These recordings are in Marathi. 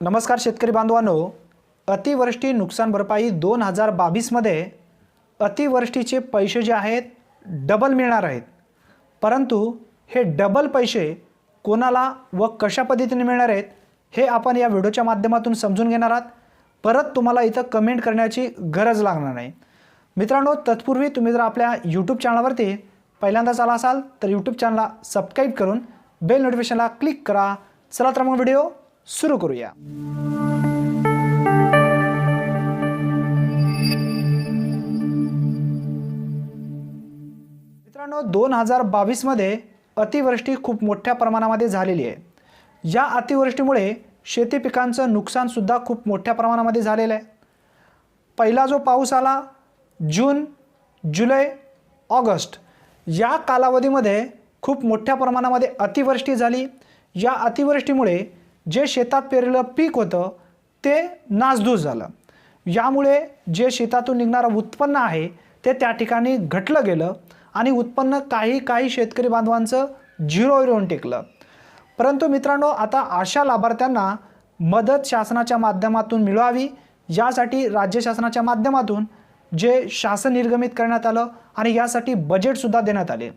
नमस्कार शेतकरी बांधवांनो. अतिवृष्टी नुकसान भरपाई दोन हजार बावीसमध्ये अतिवृष्टीचे पैसे जे आहेत डबल मिळणार आहेत. परंतु हे डबल पैसे कोणाला व कशा पद्धतीने मिळणार आहेत हे आपण या व्हिडिओच्या माध्यमातून समजून घेणार आहात. परत तुम्हाला इथं कमेंट करण्याची गरज लागणार नाही. मित्रांनो तत्पूर्वी तुम्ही जर आपल्या यूट्यूब चॅनलवरती पहिल्यांदाच आला असाल तर यूट्यूब चॅनलला सबस्क्राईब करून बेल नोटिफिकेशनला क्लिक करा. चला तर मग व्हिडिओ सुरू करूया. मित्रांनो दोन हजार बावीसमध्ये अतिवृष्टी खूप मोठ्या प्रमाणामध्ये झालेली आहे. या अतिवृष्टीमुळे शेती पिकांचं नुकसानसुद्धा खूप मोठ्या प्रमाणामध्ये झालेलं आहे. पहिला जो पाऊस आला जून जुलै ऑगस्ट या कालावधीमध्ये खूप मोठ्या प्रमाणामध्ये अतिवृष्टी झाली. या अतिवृष्टीमुळे जे शेतात पेरलेलं पीक होतं ते नासधूस झालं. यामुळे जे शेतातून निघणारं उत्पन्न आहे ते त्या ठिकाणी घटलं गेलं आणि उत्पन्न काही काही शेतकरी बांधवांचं झिरो येऊन टेकलं. परंतु मित्रांनो आता अशा लाभार्थ्यांना मदत शासनाच्या माध्यमातून मिळवावी यासाठी राज्य शासनाच्या माध्यमातून जे शासन निर्गमित करण्यात आलं आणि यासाठी बजेटसुद्धा देण्यात आले.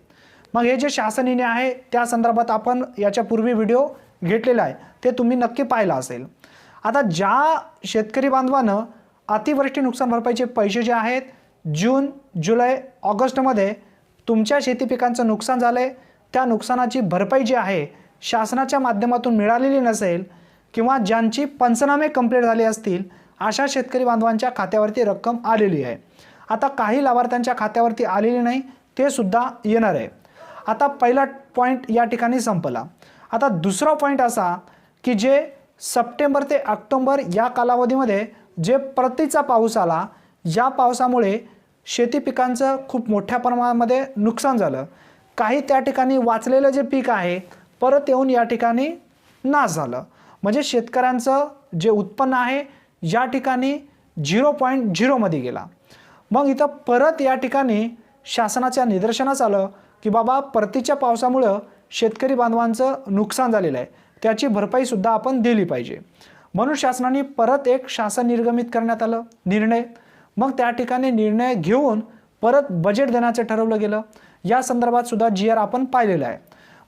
मग हे जे शासन निर्णय आहे त्या संदर्भात आपण याच्यापूर्वी व्हिडिओ घेतलेलं आहे ते तुम्ही नक्की पाहिलं असेल. आता ज्या शेतकरी बांधवानं अतिवृष्टी नुकसान भरपाईचे पैसे जे आहेत जून जुलै ऑगस्टमध्ये तुमच्या शेती पिकांचं नुकसान झालं आहे त्या नुकसानाची भरपाई जी आहे शासनाच्या माध्यमातून मिळालेली नसेल किंवा ज्यांची पंचनामे कंप्लीट झाले असतील अशा शेतकरी बांधवांच्या खात्यावरती रक्कम आलेली आहे. आता काही लाभार्थ्यांच्या खात्यावरती आलेली नाही ते सुद्धा येणार आहे. आता पहिला पॉईंट या ठिकाणी संपला. आता दुसरा पॉईंट असा की जे सप्टेंबर ते ऑक्टोंबर या कालावधीमध्ये जे परतीचा पाऊस आला या पावसामुळे शेती पिकांचं खूप मोठ्या प्रमाणामध्ये नुकसान झालं. काही त्या ठिकाणी वाचलेलं जे पीक आहे परत येऊन या ठिकाणी नाश झालं. म्हणजे शेतकऱ्यांचं जे उत्पन्न आहे या ठिकाणी झिरो पॉईंट झिरोमध्ये गेला. मग इथं परत या ठिकाणी शासनाच्या निदर्शनास आलं की बाबा परतीच्या पावसामुळं शेतकरी बांधवांचं नुकसान झालेलं आहे. त्याची भरपाईसुद्धा आपण दिली पाहिजे. म्हणून शासनाने परत एक शासन निर्गमित करण्यात आलं निर्णय. मग त्या ठिकाणी निर्णय घेऊन परत बजेट देण्याचं ठरवलं गेलं. या संदर्भात सुद्धा जी आर आपण पाहिलेलं आहे.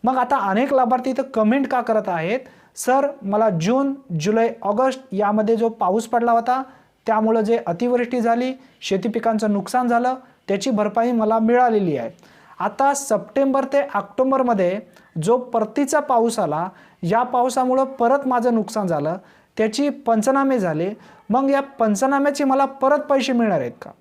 मग आता अनेक लाभार्थी इथं कमेंट का करत आहेत? सर मला जून जुलै ऑगस्ट यामध्ये जो पाऊस पडला होता त्यामुळं जे अतिवृष्टी झाली शेती पिकांचं नुकसान झालं त्याची भरपाई मला मिळालेली आहे. आता सप्टेंबर ते ऑक्टोंबरमध्ये जो परतीचा पाऊस आला या पावसामुळं परत माझं नुकसान झालं त्याची पंचनामे झाले. मग या पंचनाम्याचे मला परत पैसे मिळणार आहेत का?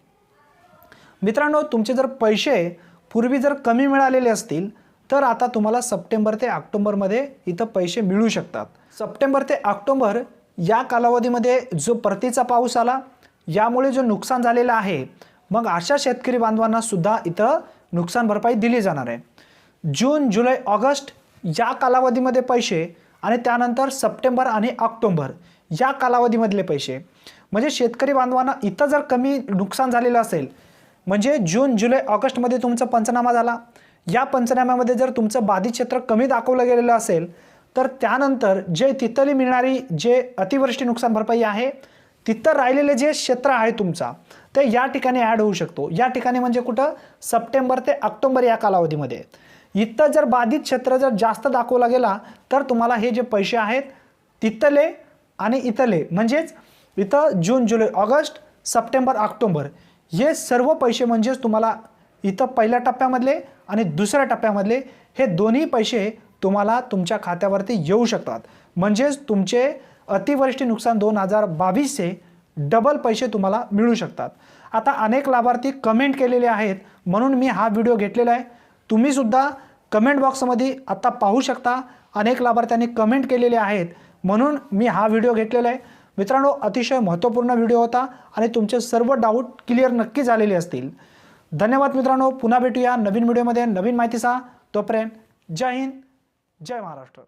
मित्रांनो तुमचे जर पैसे पूर्वी जर कमी मिळालेले असतील तर आता तुम्हाला सप्टेंबर ते ऑक्टोंबरमध्ये इथं पैसे मिळू शकतात. सप्टेंबर ते ऑक्टोंबर या कालावधीमध्ये जो परतीचा पाऊस आला यामुळे जो नुकसान झालेलं आहे मग अशा शेतकरी बांधवांना सुद्धा इथं नुकसान भरपाई दिली जाणार आहे. जून जुलै ऑगस्ट या कालावधीमध्ये पैसे आणि त्यानंतर सप्टेंबर आणि ऑक्टोंबर या कालावधीमधले पैसे. म्हणजे शेतकरी बांधवांना इथं जर कमी नुकसान झालेलं असेल म्हणजे जून जुलै ऑगस्टमध्ये तुमचा पंचनामा झाला. या पंचनाम्यामध्ये जर तुमचं बाधित क्षेत्र कमी दाखवलं गेलेलं असेल तर त्यानंतर जे तिथली मिळणारी जे अतिवृष्टी नुकसान भरपाई आहे तिथं राहिलेले जे क्षेत्र आहे तुमचा ते या ठिकाणी ॲड होऊ शकतो. या ठिकाणी म्हणजे कुठं? सप्टेंबर ते ऑक्टोंबर या कालावधीमध्ये. इथं जर बाधित क्षेत्र जर जास्त दाखवला गेला तर तुम्हाला हे जे पैसे आहेत तिथले आणि इथले म्हणजेच इथं जून जुलै ऑगस्ट सप्टेंबर ऑक्टोंबर हे सर्व पैसे म्हणजेच तुम्हाला इथं पहिल्या टप्प्यामधले आणि दुसऱ्या टप्प्यामधले हे दोन्ही पैसे तुम्हाला तुमच्या खात्यावरती येऊ शकतात. म्हणजेच तुमचे अतिवृष्टी नुकसान दोन हजार बावीसचे डबल पैसे तुम्हाला मिळू शकतात. आता अनेक लाभार्थी कमेंट केलेले आहेत. म्हणून मी हा व्हिडिओ घेतलेला आहे. तुम्हीसुद्धा कमेंट बॉक्समध्ये आत्ता पाहू शकता. अनेक लाभार्थ्यांनी कमेंट केलेले आहेत. म्हणून मी हा व्हिडिओ घेतलेला आहे. मित्रांनो अतिशय महत्त्वपूर्ण व्हिडिओ होता आणि तुमचे सर्व डाऊट क्लिअर नक्की झालेले असतील. धन्यवाद मित्रांनो. पुन्हा भेटूया नवीन व्हिडिओमध्ये नवीन माहितीचा तोपर्यंत जय हिंद. जय महाराष्ट्र.